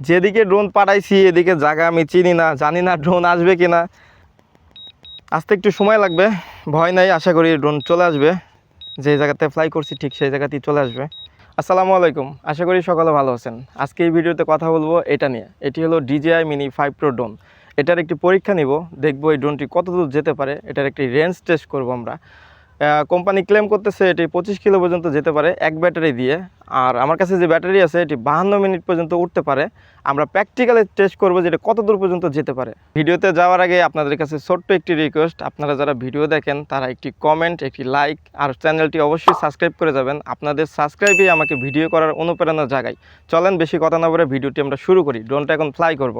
যেদিকে ড্রোন পাঠাইছি, এদিকে জায়গা আমি চিনি না, জানি না ড্রোন আসবে কি না আসতে একটু সময় লাগবে, ভয় নাই, আশা করি ড্রোন চলে আসবে। যে জায়গাতে ফ্লাই করছি, ঠিক সেই জায়গাতেই চলে আসবে। আসসালামু আলাইকুম, আশা করি সকলে ভালো আছেন। আজকে এই ভিডিওতে কথা বলব এটা নিয়ে। এটি হলো DJI mini five pro drone এটার একটি পরীক্ষা নিব, দেখব এই ড্রোনটি কতদূর যেতে পারে। এটার একটি রেঞ্জ টেস্ট করব আমরা। কোম্পানি ক্লেম করতেছে এটি পঁচিশ কিলো পর্যন্ত যেতে পারে, এক ব্যাটারি দিয়ে। আর আমার কাছে যে ব্যাটারি আছে, এটি বাহান্ন মিনিট পর্যন্ত উঠতে পারে। আমরা প্র্যাকটিক্যালি টেস্ট করব যে এটা কত দূর পর্যন্ত যেতে পারে। ভিডিওতে যাওয়ার আগে আপনাদের কাছে ছোট্ট একটি রিকোয়েস্ট আপনারা যারা ভিডিও দেখেন, তারা একটি কমেন্ট একটি লাইক আর চ্যানেলটি অবশ্যই সাবস্ক্রাইব করে যাবেন। আপনাদের সাবস্ক্রাইবই আমাকে ভিডিও করার অনুপ্রেরণা জাগায়। চলেন, বেশি কথা না বলে ভিডিওটি আমরা শুরু করি। ড্রোনটা এখন ফ্লাই করব।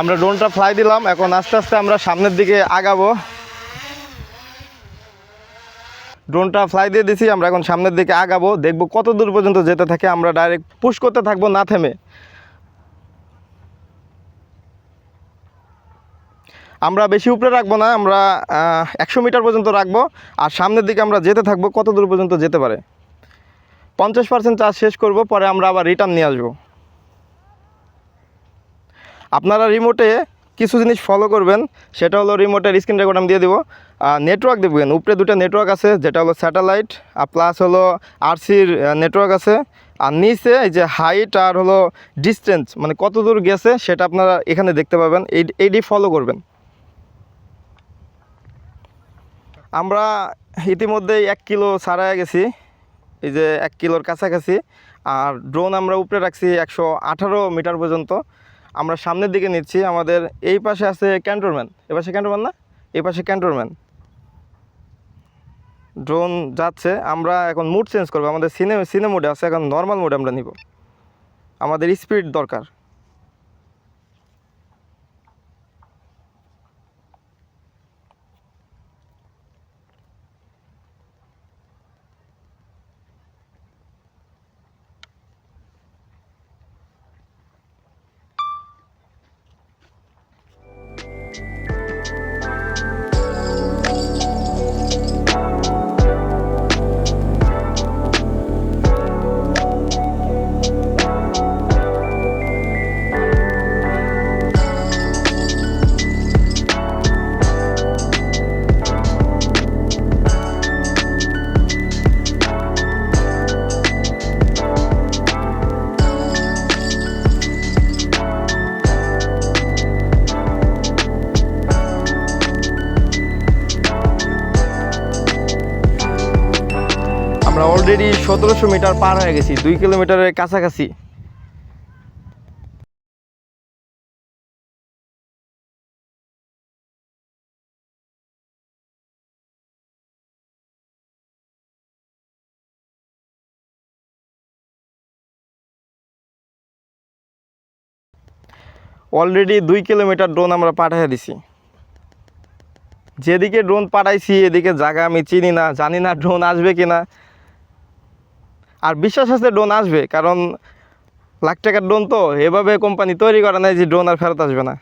আমরা ড্রোনটা ফ্লাই দিলাম, এখন আস্তে আস্তে আমরা সামনের দিকে আগাবো। ড্রোনটা ফ্লাই দিয়ে দিছি, আমরা এখন সামনের দিকে আগাবো, দেখব কত দূর পর্যন্ত যেতে থাকে, আমরা ডাইরেক্ট পুশ করতে থাকব, না থেমে। আমরা বেশি উপরে রাখব না, আমরা একশো মিটার পর্যন্ত রাখব, আর সামনের দিকে আমরা যেতে থাকব কত দূর পর্যন্ত যেতে পারে। পঞ্চাশ পার্সেন্ট চার্জ শেষ করব, পরে আমরা আবার রিটার্ন নিয়ে আসব। আপনারা রিমোটে কিছু জিনিস ফলো করবেন, সেটা হলো রিমোটের স্ক্রিন রেকর্ড আমি দিয়ে দিব। নেটওয়ার্ক দেখবেন, উপরে দুটো নেটওয়ার্ক আছে, যেটা হলো স্যাটেলাইট আর প্লাস হলো আরসির নেটওয়ার্ক আছে। আর নিচে এই যে হাইট আর হলো ডিস্টেন্স মানে কত দূর গেছে, সেটা আপনারা এখানে দেখতে পাবেন। এই এইটি ফলো করবেন। আমরা ইতিমধ্যেই এক কিলো ছাড়ায় গেছি, এই যে এক কিলোর কাছাকাছি। আর ড্রোন আমরা উপরে রাখছি একশো আঠারো মিটার পর্যন্ত। আমরা সামনের দিকে নিচ্ছি, আমাদের এই পাশে আছে ক্যান্টরম্যান এ পাশে ক্যান্টরম্যান না? এই পাশে ক্যান্টনম্যান ড্রোন যাচ্ছে, আমরা এখন মুড চেঞ্জ করব। আমাদের সিনে সিনে মোডে আছে, এখন নর্মাল মোডে আমরা নিব। আমাদের স্পিড দরকার। সতেরোশো মিটার পার হয়ে গেছি, দুই কিলোমিটারের কাছাকাছি। অলরেডি দুই কিলোমিটার ড্রোন আমরা পাঠিয়ে দিছি। যেদিকে ড্রোন পাঠাইছি, এদিকে জায়গা আমি চিনি না, জানি না ড্রোন আসবে কি না আর বিশ্বাস আছে ড্রোন আসবে, কারণ লাখ টাকার ড্রোন তো, এভাবে কোম্পানি তৈরি করা নাই যে ড্রোন আর ফেরত আসবে না।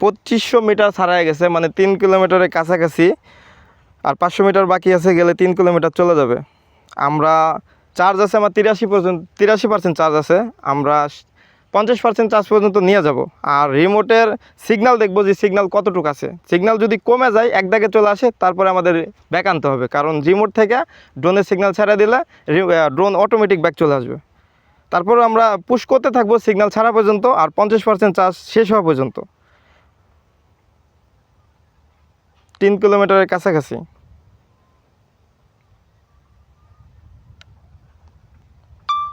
পঁচিশশো মিটার ছাড়াই গেছে মানে তিন কিলোমিটারের কাছাকাছি, আর পাঁচশো মিটার বাকি আছে, গেলে তিন কিলোমিটার চলে যাবে। আমরা চার্জ আছে আমার তিরাশি পর্যন্ত, তিরাশি পার্সেন্ট চার্জ আছে। আমরা পঞ্চাশ পার্সেন্ট চার্জ পর্যন্ত নিয়ে যাব। আর রিমোটের সিগনাল দেখব যে সিগনাল কতটুকু আছে। সিগনাল যদি কমে যায়, এক দাগে চলে আসে, তারপরে আমাদের ব্যাক আনতে হবে। কারণ রিমোট থেকে ড্রোনের সিগনাল ছাড়া দিলে ড্রোন অটোমেটিক ব্যাক চলে আসবে। তারপর আমরা পুশ করতে থাকব সিগনাল ছাড়া পর্যন্ত, আর পঞ্চাশ পার্সেন্ট চার্জ শেষ হওয়া পর্যন্ত। তিন কিলোমিটারের কাছাকাছি।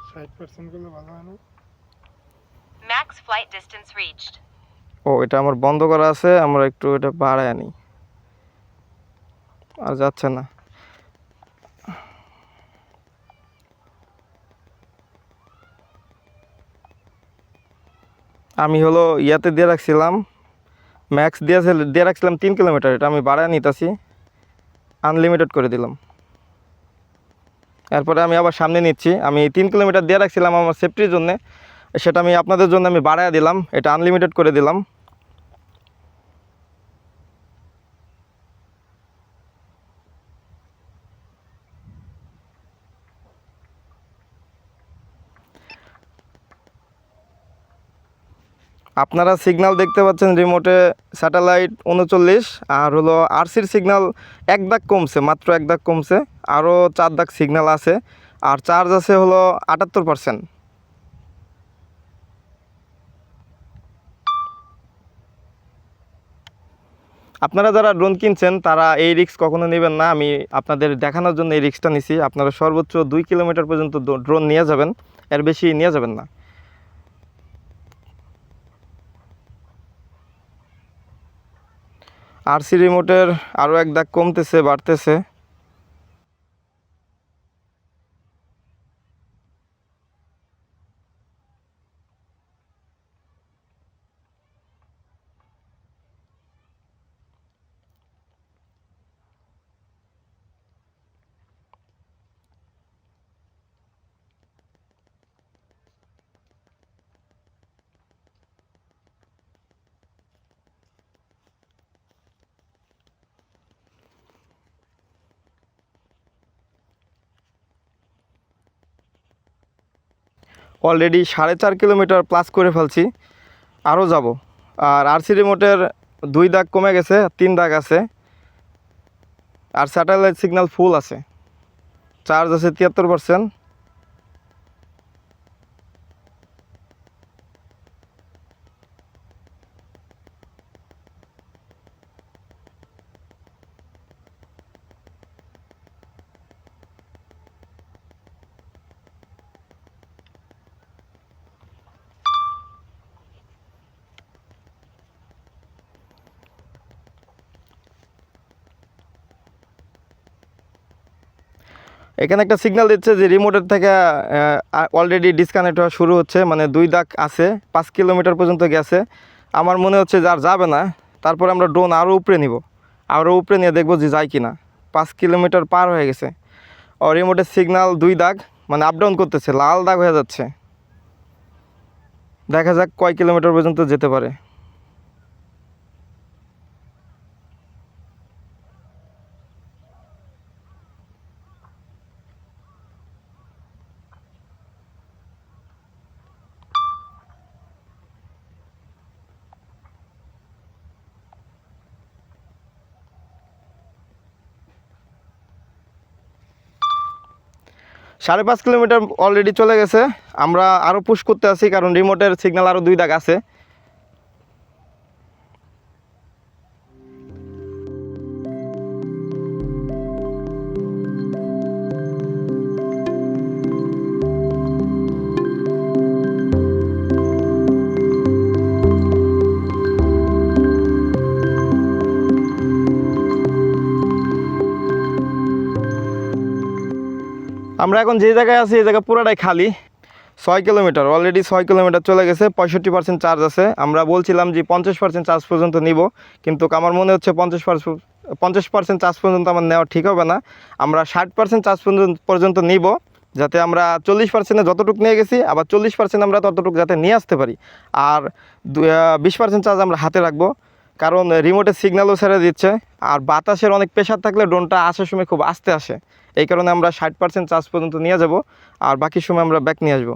ষাট পার্সেন্ট ভালো হয় না? Max flight distance reached. ও, এটা আমার বন্ধ করা আছে, আমরা একটু এটা আনি। আর যাচ্ছে না। আমি হলো ইয়াতে দিয়ে রাখছিলাম, ম্যাক্স দিয়ে দিয়ে রাখছিলাম তিন কিলোমিটার, এটা আমি বাড়ায় নিতেছি, আনলিমিটেড করে দিলাম। এরপরে আমি আবার সামনে নিচ্ছি, আমি তিন কিলোমিটার দিয়ে রাখছিলাম আমার সেফটির জন্য সেটা আমি আপনাদের জন্য আমি বাড়ায় দিলাম, এটা আনলিমিটেড করে দিলাম। আপনারা সিগন্যাল দেখতে পাচ্ছেন রিমোটে স্যাটেলাইট উনচল্লিশ, আর হলো আরসির সিগন্যাল এক দাগ কমছে, মাত্র এক দাগ কমছে আরও চার দাগ সিগনাল আছে, আর চার্জ আছে হলো আটাত্তর পার্সেন্ট আপনারা যারা ড্রোন কিনছেন, তারা এই রিক্স কখনো নেবেন না। আমি আপনাদের দেখানোর জন্য এই রিক্সটা নিছি। আপনারা সর্বোচ্চ দুই কিলোমিটার পর্যন্ত ড্রোন নিয়ে যাবেন। এর বেশি নিয়ে যাবেন না। আরসি রিমোটের আরও এক দাগ কমতেছে, বাড়তেছে। অলরেডি সাড়ে চার কিলোমিটার প্লাস করে ফেলছি। আরও যাব। আর আরসি রিমোটের দুই দাগ কমে গেছে, তিন দাগ আছে। আর স্যাটেলাইট সিগন্যাল ফুল আছে। চার্জ আছে তিয়াত্তর পার্সেন্ট এখানে একটা সিগন্যাল দিচ্ছে যে রিমোটের থেকে অলরেডি ডিসকানেক্ট হওয়া শুরু হচ্ছে মানে দুই দাগ আছে, পাঁচ কিলোমিটার পর্যন্ত গেছে। আমার মনে হচ্ছে যে আর যাবে না, তারপরে আমরা ড্রোন আরও উপরে নিব। আরও উপরে নিয়ে দেখব যে যায় কি না পাঁচ কিলোমিটার পার হয়ে গেছে। ও রিমোটের সিগন্যাল দুই দাগ মানে আপ ডাউন করতেছে, লাল দাগ হয়ে যাচ্ছে। দেখা যাক কয় কিলোমিটার পর্যন্ত যেতে পারে। সাড়ে পাঁচ কিলোমিটার অলরেডি চলে গেছে। আমরা আরও পুশ করতে আছি, কারণ রিমোটের সিগনাল আরও দুই দাগ আছে। আমরা এখন যে জায়গায় আছি, এই জায়গা পুরোটাই খালি। ছয় কিলোমিটার অলরেডি ছয় কিলোমিটার চলে গেছে, পঁয়ষট্টি পার্সেন্ট চার্জ আছে। আমরা বলছিলাম যে পঞ্চাশ পার্সেন্ট চার্জ পর্যন্ত নিব, কিন্তু আমার মনে হচ্ছে পঞ্চাশ পার্সেন্ট পঞ্চাশ পার্সেন্ট চার্জ পর্যন্ত আমার নেওয়া ঠিক হবে না। আমরা ষাট পার্সেন্ট চার্জ পর্যন্ত পর্যন্ত নিব, যাতে আমরা চল্লিশ পার্সেন্টে যতটুকু নিয়ে গেছি, আবার চল্লিশ পার্সেন্ট আমরা ততটুকু যাতে নিয়ে আসতে পারি। আর বিশ পার্সেন্ট চার্জ আমরা হাতে রাখব। কারণ রিমোটের সিগন্যালও ছেড়ে দিচ্ছে, আর বাতাসের অনেক প্রেশার থাকলে ড্রোনটা আসার সময় খুব আস্তে আসে। এই কারণে আমরা ষাট পার্সেন্ট চার্জ পর্যন্ত নিয়ে যাব, আর বাকি সময় আমরা ব্যাক নিয়ে আসব।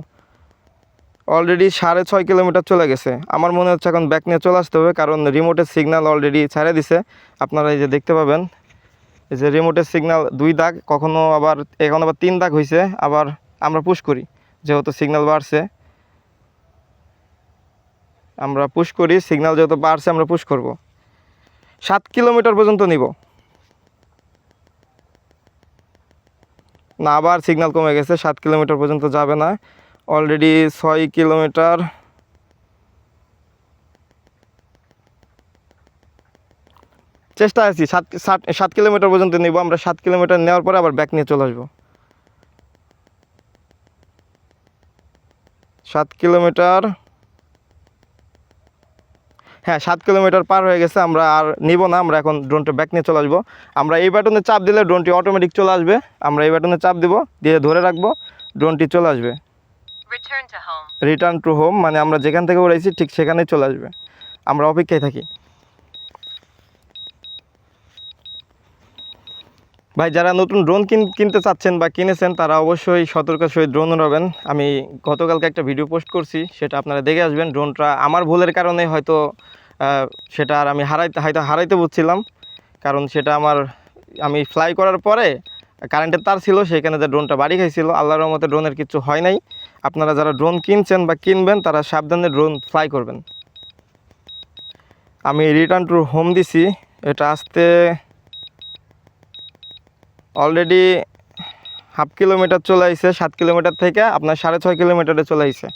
অলরেডি সাড়ে ছয় কিলোমিটার চলে গেছে। আমার মনে হচ্ছে এখন ব্যাক নিয়ে চলে আসতে হবে, কারণ রিমোটের সিগন্যাল অলরেডি ছেড়ে দিছে। আপনারা এই যে দেখতে পাবেন, এই যে রিমোটের সিগন্যাল দুই দাগ, কখনো আবার, এখন আবার তিন দাগ হয়েছে আবার আমরা পুশ করি, যেহেতু সিগন্যাল বাড়ছে। আমরা পুশ করি সিগনাল যেহেতু বাড়ছে আমরা পুশ করব। সাত কিলোমিটার পর্যন্ত নিব। না, আবার সিগনাল কমে গেছে, সাত কিলোমিটার পর্যন্ত যাবে না। অলরেডি ছয় কিলোমিটার। চেষ্টা আছি, সাত সাত সাত কিলোমিটার পর্যন্ত নিব। আমরা সাত কিলোমিটার নেওয়ার পরে আবার ব্যাক নিয়ে চলে আসব। সাত কিলোমিটার। হ্যাঁ সাত কিলোমিটার পার হয়ে গেছে আমরা আর নিব না আমরা এখন ড্রোনটা ব্যাক নিয়ে চলে আসব। আমরা এই বাটনে চাপ দিলে ড্রোনটি অটোমেটিক চলে আসবে। আমরা এই বাটনে চাপ দিব দিয়ে ধরে রাখব ড্রোনটি চলে আসবে। রিটার্ন টু হোম মানে আমরা যেখান থেকে উড়াইছি ঠিক সেখানেই চলে আসবে। আমরা অপেক্ষায় থাকি। ভাই, যারা নতুন ড্রোন কিনতে চাচ্ছেন বা কিনেছেন, তারা অবশ্যই সতর্ক সহিত ড্রোন উড়াবেন। আমি গতকালকে একটা ভিডিও পোস্ট করছি, সেটা আপনারা দেখে আসবেন। ড্রোনটা আমার ভুলের কারণে হয়তো সেটা আর আমি হারাইতে হয়তো হারাইতে বুঝছিলাম। কারণ সেটা আমার, আমি ফ্লাই করার পরে কারেন্টের তার ছিল, সেখানে যে ড্রোনটা বাড়ি খাইছিল, আল্লাহর রহমতে ড্রোনের কিছু হয় নাই। আপনারা যারা ড্রোন কিনছেন বা কিনবেন, তারা সাবধানে ড্রোন ফ্লাই করবেন। আমি রিটার্ন টু হোম দিছি। এটা আসতে অলরেডি হাফ কিলোমিটার চলে আইছে, সাত কিলোমিটার থেকে আপনার সাড়ে ছয় কিলোমিটারে চলে আইছে।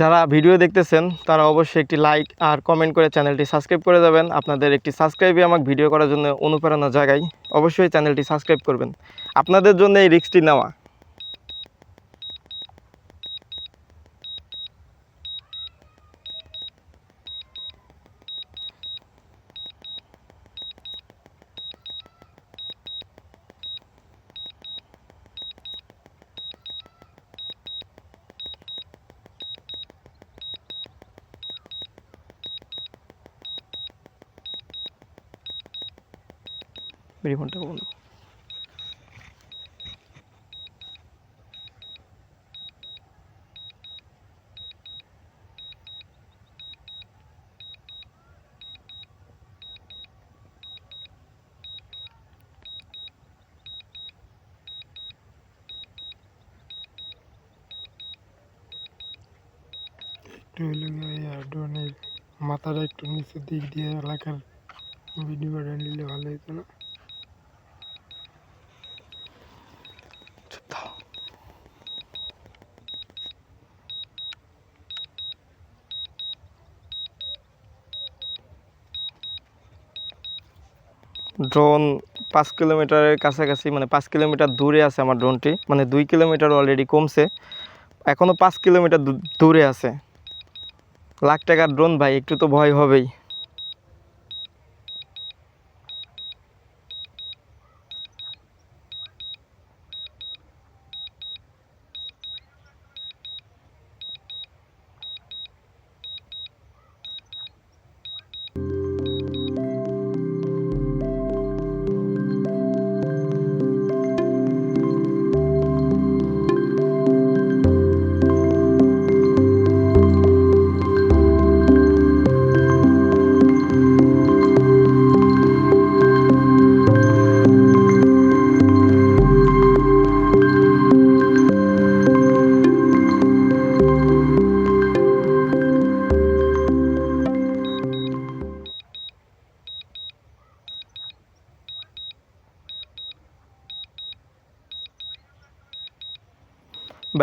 যারা ভিডিও দেখতেছেন, তারা অবশ্যই একটি লাইক আর কমেন্ট করে চ্যানেলটি সাবস্ক্রাইব করে যাবেন। আপনাদের একটি সাবস্ক্রাইবই আমাকে ভিডিও করার জন্য অনুপ্রেরণা জায়গায়। অবশ্যই চ্যানেলটি সাবস্ক্রাইব করবেন। আপনাদের জন্য এই রিক্সটি নেওয়া। বন্ধ একটু হইলে ড্রোনের মাথাটা একটু নিচের দিক দিয়ে এলাকার ভিডিও করে নিলে ভালো হতো না? ড্রোন পাঁচ কিলোমিটারের কাছাকাছি মানে পাঁচ কিলোমিটার দূরে আছে আমার ড্রোনটি মানে দুই কিলোমিটার অলরেডি কমছে। এখনও পাঁচ কিলোমিটার দূরে আছে। লাখ টাকার ড্রোন ভাই, একটু তো ভয় হবেই।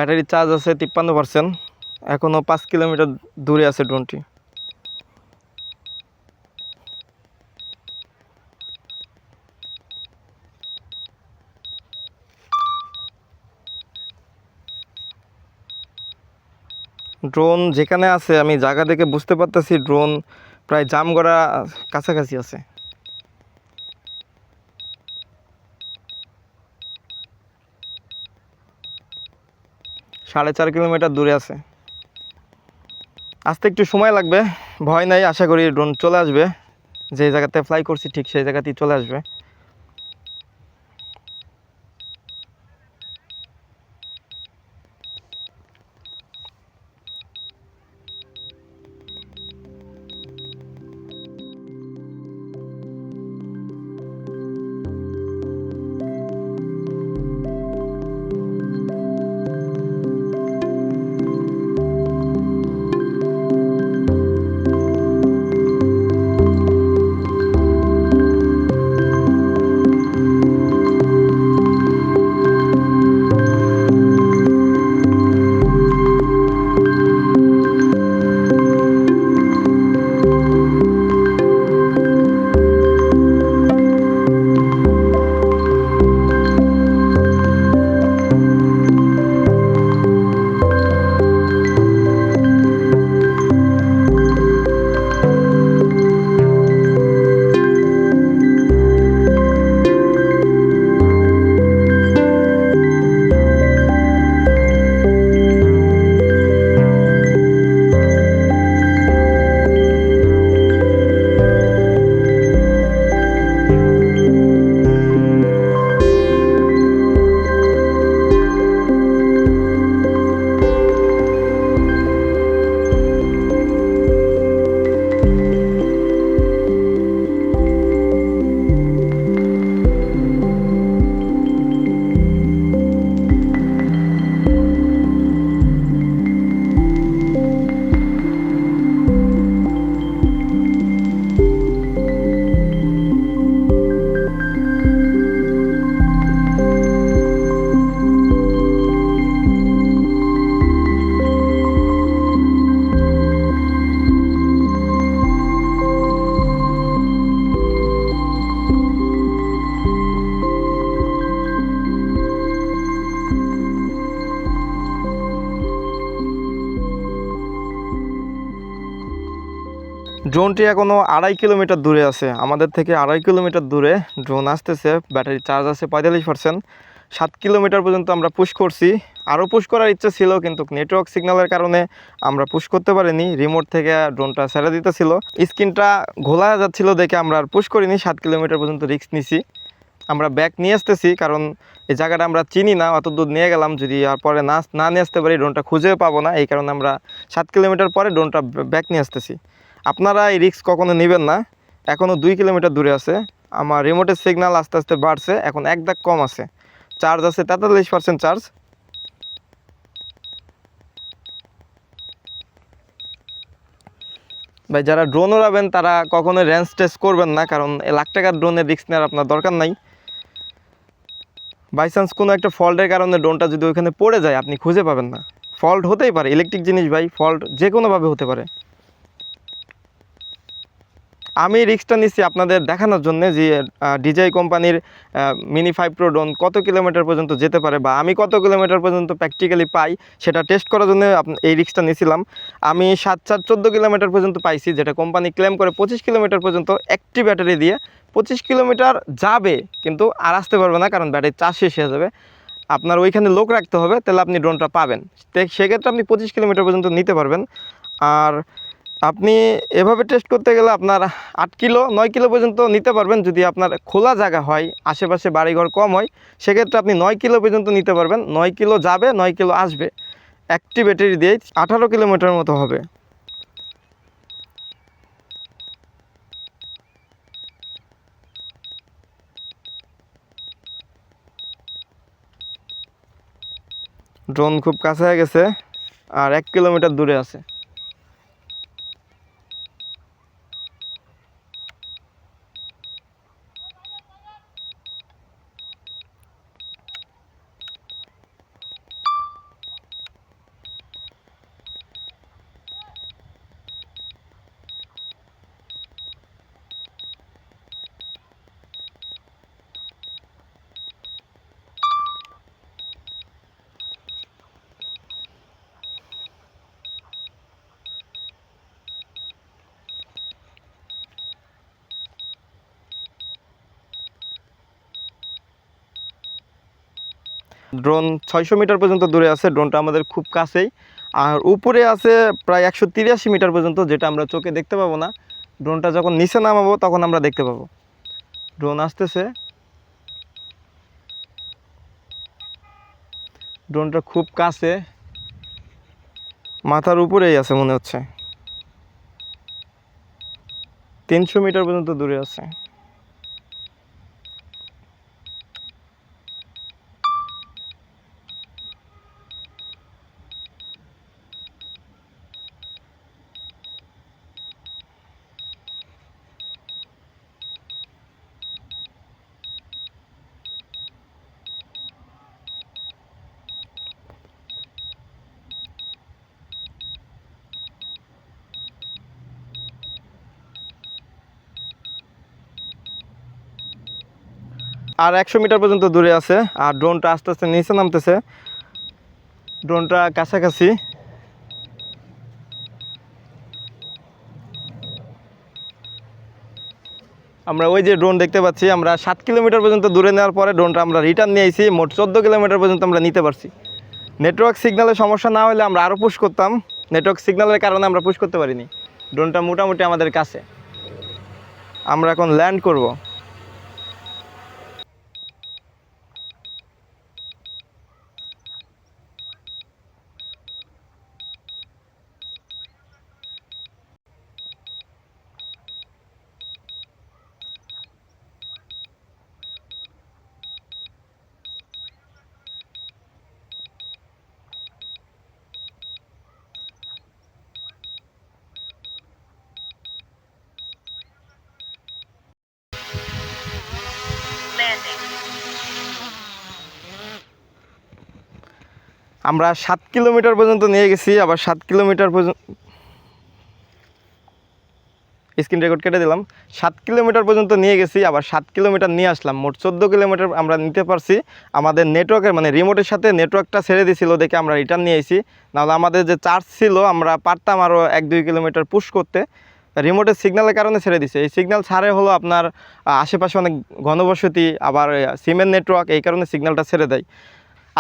ব্যাটারি চার্জ আছে তিপ্পান্ন পার্সেন্ট। এখনও পাঁচ কিলোমিটার দূরে আছে ড্রোনটি। ড্রোন যেখানে আছে, আমি জায়গা দেখে বুঝতে পারতেছি, ড্রোন প্রায় জাম করা কাছাকাছি আছে। সাড়ে চার কিলোমিটার দূরে আছে। আসতে একটু সময় লাগবে, ভয় নাই, আশা করি ড্রোন চলে আসবে। যে জায়গাতে ফ্লাই করছি ঠিক সেই জায়গাতেই চলে আসবে। ড্রোনটি এখনও আড়াই কিলোমিটার দূরে আছে। আমাদের থেকে আড়াই কিলোমিটার দূরে ড্রোন আসতেছে, ব্যাটারি চার্জ আছে পঁয়তাল্লিশ পার্সেন্ট সাত কিলোমিটার পর্যন্ত আমরা পুশ করছি। আরও পুশ করার ইচ্ছে ছিল, কিন্তু নেটওয়ার্ক সিগন্যালের কারণে আমরা পুশ করতে পারিনি। রিমোট থেকে ড্রোনটা ছেড়ে দিতেছিল। স্ক্রিনটা ঘোলা যাচ্ছিল দেখে আমরা আর পুশ করিনি। সাত কিলোমিটার পর্যন্ত রিস্ক নিছি। আমরা ব্যাক নিয়ে আসতেছি, কারণ এই জায়গাটা আমরা চিনি না। অত দূর নিয়ে গেলাম, যদি আর পরে না না নিয়ে আসতে পারি, ড্রোনটা খুঁজেও পাবো না। এই কারণে আমরা সাত কিলোমিটার পরে ড্রোনটা ব্যাক নিয়ে আসতেছি। আপনারা এই রিস্ক কখনো নেবেন না। এখনও দুই কিলোমিটার দূরে আছে। আমার রিমোটের সিগন্যাল আস্তে আস্তে বাড়ছে। এখন এক দাগ কম আছে। চার্জ আছে তেতাল্লিশ পার্সেন্ট চার্জ ভাই, যারা ড্রোন উড়াবেন, তারা কখনো রেঞ্জ টেস্ট করবেন না, কারণ লাখ টাকার ড্রোনের রিস্ক নেওয়ার আপনার দরকার নাই। বাই চান্স কোনো একটা ফল্টের কারণে ড্রোনটা যদি ওইখানে পড়ে যায়, আপনি খুঁজে পাবেন না। ফল্ট হতেই পারে। ইলেকট্রিক জিনিস ভাই ফল্ট যে কোনোভাবে হতে পারে। আমি রিক্সটা নিচ্ছি আপনাদের দেখানোর জন্য যে ডিজাই কোম্পানির মিনি ফাইভ প্রো ড্রোন কত কিলোমিটার পর্যন্ত যেতে পারে বা আমি কত কিলোমিটার পর্যন্ত প্র্যাকটিক্যালি পাই সেটা টেস্ট করার জন্য এই রিক্সটা নিয়েছিলাম আমি সাত চার চোদ্দ কিলোমিটার পর্যন্ত পাইছি, যেটা কোম্পানি ক্লেম করে পঁচিশ কিলোমিটার পর্যন্ত একটি ব্যাটারি দিয়ে। পঁচিশ কিলোমিটার যাবে, কিন্তু আর আসতে পারবে না, কারণ ব্যাটারি চার্জ শেষ হয়ে যাবে। আপনার ওইখানে লোক রাখতে হবে, তাহলে আপনি ড্রোনটা পাবেন। সেক্ষেত্রে আপনি পঁচিশ কিলোমিটার পর্যন্ত নিতে পারবেন। আর আপনি এভাবে টেস্ট করতে গেলে আপনার আট কিলো, নয় কিলো পর্যন্ত নিতে পারবেন। যদি আপনার খোলা জায়গা হয়, আশেপাশে বাড়িঘর কম হয়, সেক্ষেত্রে আপনি নয় কিলো পর্যন্ত নিতে পারবেন। নয় কিলো যাবে, নয় কিলো আসবে। একটি ব্যাটারি দিয়ে আঠারো কিলোমিটার মতো হবে। ড্রোন খুব কাছে হয়ে গেছে, আর এক কিলোমিটার দূরে আছে। ড্রোন ছয়শো মিটার পর্যন্ত দূরে আছে ড্রোনটা আমাদের খুব কাছেই। আর উপরে আছে প্রায় একশো তিরাশি মিটার পর্যন্ত, যেটা আমরা চোখে দেখতে পাবো না। ড্রোনটা যখন নিচে নামাবো, তখন আমরা দেখতে পাবো। ড্রোন আসতেছে। ড্রোনটা খুব কাছে। মাথার উপরেই আছে মনে হচ্ছে। তিনশো মিটার পর্যন্ত দূরে আছে। আর একশো মিটার পর্যন্ত দূরে আছে। আর ড্রোনটা আস্তে আস্তে নিচে নামতেছে। ড্রোনটা কাছাকাছি। আমরা ওই যে ড্রোন দেখতে পাচ্ছি, আমরা সাত কিলোমিটার পর্যন্ত দূরে নেওয়ার পরে ড্রোনটা আমরা রিটার্ন নিয়ে আইছি। মোট চোদ্দ কিলোমিটার পর্যন্ত আমরা নিতে পারছি। নেটওয়ার্ক সিগন্যালের সমস্যা না হলে আমরা আরও পুশ করতাম। নেটওয়ার্ক সিগন্যালের কারণে আমরা পুশ করতে পারিনি। ড্রোনটা মোটামুটি আমাদের কাছে। আমরা এখন ল্যান্ড করব। আমরা সাত কিলোমিটার পর্যন্ত নিয়ে গেছি, আবার সাত কিলোমিটার পর্যন্ত স্ক্রিন রেকর্ড কেটে দিলাম। সাত কিলোমিটার পর্যন্ত নিয়ে গেছি, আবার সাত কিলোমিটার নিয়ে আসলাম। মোট চোদ্দ কিলোমিটার আমরা নিতে পারছি। আমাদের নেটওয়ার্কের মানে রিমোটের সাথে নেটওয়ার্কটা ছেড়ে দিয়েছিল, দেখে আমরা রিটার্ন নিয়ে এসেছি নাহলে আমাদের যে চার্জ ছিল, আমরা পারতাম আরও এক দুই কিলোমিটার পুশ করতে। রিমোটের সিগন্যালের কারণে ছেড়ে দিছে এই সিগন্যাল ছাড়ে হলো আপনার আশেপাশে অনেক ঘনবসতি, আবার সিমেন্ট নেটওয়ার্ক এই কারণে সিগন্যালটা ছেড়ে দেয়।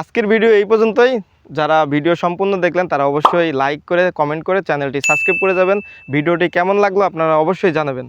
আজকের ভিডিও এই পর্যন্তই। যারা ভিডিও সম্পূর্ণ দেখলেন, তারা অবশ্যই লাইক করে কমেন্ট করে চ্যানেলটি সাবস্ক্রাইব করে যাবেন। ভিডিওটি কেমন লাগল আপনারা অবশ্যই জানাবেন।